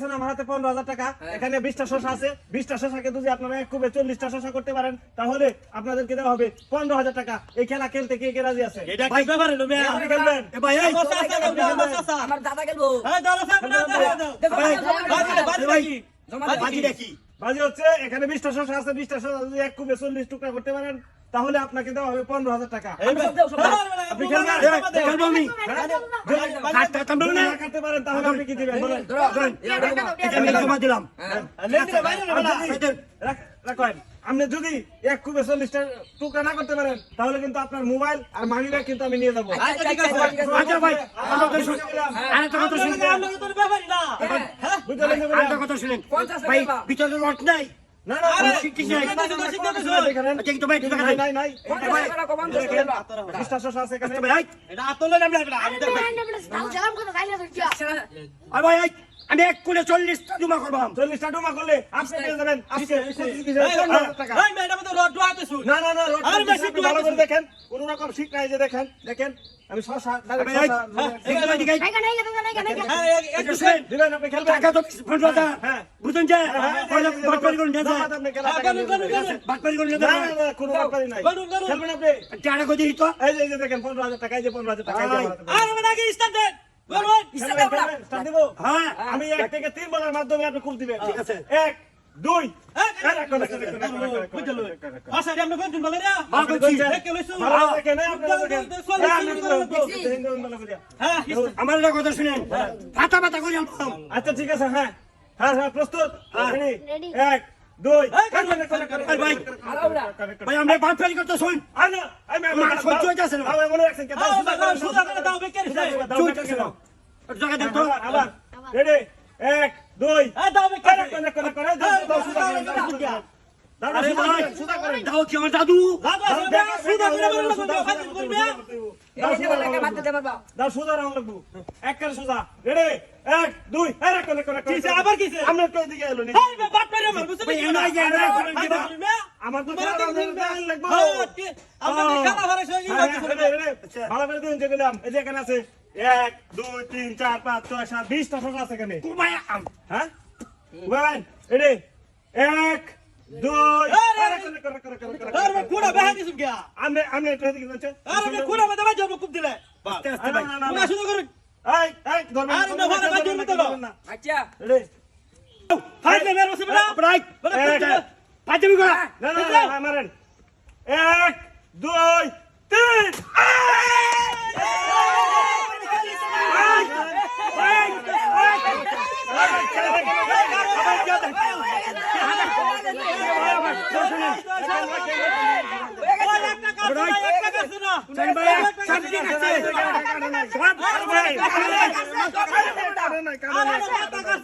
দেখতেছেন আমার হাতে পনেরো হাজার টাকা। এখানে বিশটা শশা আছে। বিশটা শশাকে যদি আপনারা এক কুবে চল্লিশটা শশা করতে পারেন তাহলে আপনাদেরকে দেওয়া হবে পনেরো হাজার টাকা। এই খেলা খেলতে কে কে রাজি আছে। আমার দাদা খেলব। দেখি। বাজি হচ্ছে এখানে বিশটা শশা আছে বিশটা শশা যদি এক কুবে চল্লিশ টুকরা করতে পারেন তাহলে আপনাকে দেওয়া হবে পনেরো হাজার টাকা। আপনি খেলবেন? খেলব আমি হাতটা থামবে যদি না। না। কাটতে পারেন তাহলে আপনি কি দিবেন? বলেন। ধরো, জমা। এটা আমি জমা দিলাম। হ্যাঁ। না, বেটা। রাখ- রাখেন। আপনি যদি এক কুবে চল্লিশটা টুকরা না করতে পারেন তাহলে কিন্তু আপনার মোবাইল আর মানি ব্যাগ কিন্তু আমি নিয়ে যাব। আচ্ছা। আচ্ছা কথা শুনেন। ভাই বা। ভিতরে রড নাই। না না কিছু নাই। তো শিখতে তো দেখে। আচ্ছা ভাই একটু দেখা নাই নাই পঞ্চাশ টাকা রাখো। বিশটা শশা আছে এখানে আচ্ছা ভাই এটা আতলে নামলে আমি দেখব। আরে ভাই এই, আমি এক কোলে চল্লিশটা জমা করবাম চল্লিশটা ডুমা করলে আপনি পেয়ে যাবেন আজকে ম্যাডাম তো রড না না না রোড আরে বেশি ভালো করে দেখেন কোন রকম শিখ নাই যে দেখেন দেখেন আমি শশা হ্যাঁ, মানে-। হ্যাঁ, টাকা হ্যাঁ। হ্যাঁ, হ্যাঁ, দেখেন পনেরো হাজার টাকা যে পনেরো হাজার টাকা হ্যাঁ আমি এক থেকে তিন বলার মাধ্যমে আপনি খুব দিবেন ঠিক আছে। এক দুই। হ্যাঁ, আমার কথা শুনেন ফাটা ফাটা করে আচ্ছা ঠিক আছে হ্যাঁ হ্যাঁ হ্যাঁ প্রস্তুত হ্যাঁ। এক দুই ভাই। আমরা বাটপারি করতে শুন সহ্য হইতাছে না। মনে কে? চুই বেকারি দাও। টাকা দেন তো আবার, রেডি এক দুই দাও, করে, দাও, দাও, সুদা করে, সুদা করে। দাও কি আমার দাদু সুদা করে দাও, সুদা, দাও, সুদা, করবে। দাও লাগবো এক করে সুদা রেডি এক দুই এই রাখ কোনে কোনে আবার কিসে? আমরা দিকে এলো এই, বাট মেরে না? আমার তো লাগবো। করতে। ভালো করে দিন এই যে এখানে আছে এক দুই তিন চার পাঁচ ছয় সাত বিশটা সংখ্যা আছে এখানে। হ্যাঁ? এক দুই। আমি আমি এটা আরে, আমি খুব দিলে। আস্তে আস্তে ভাই না, না, খুঁড়া না। শুরু করুন। এই এই ধরবেন আরে, না, ভালো, ভালো, জলদি আচ্ছা। মেরে। রাইট। পাঁচমি করা না না না মারেন এক দুই তিন ওই, একটা